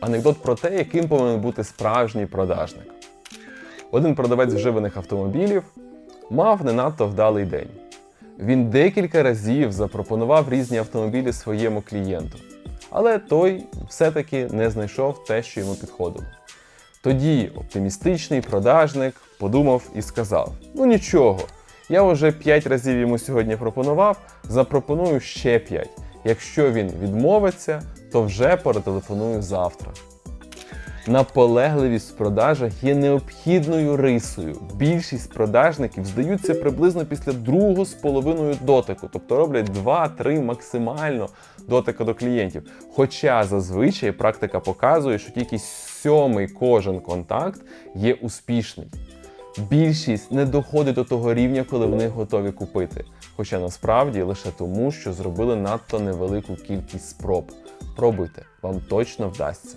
Анекдот про те, яким повинен бути справжній продажник. Один продавець вживаних автомобілів мав не надто вдалий день. Він декілька разів запропонував різні автомобілі своєму клієнту, але той все-таки не знайшов те, що йому підходило. Тоді оптимістичний продажник подумав і сказав: Ну нічого, я вже 5 разів йому сьогодні пропонував, запропоную ще 5. Якщо він відмовиться, то вже перетелефоную завтра. Наполегливість в продажах є необхідною рисою. Більшість продажників здаються приблизно після другого з половиною дотику, тобто роблять 2-3 максимально дотика до клієнтів. Хоча зазвичай практика показує, що тільки сьомий кожен контакт є успішний. Більшість не доходить до того рівня, коли вони готові купити. Хоча насправді лише тому, що зробили надто невелику кількість спроб. Пробуйте, вам точно вдасться.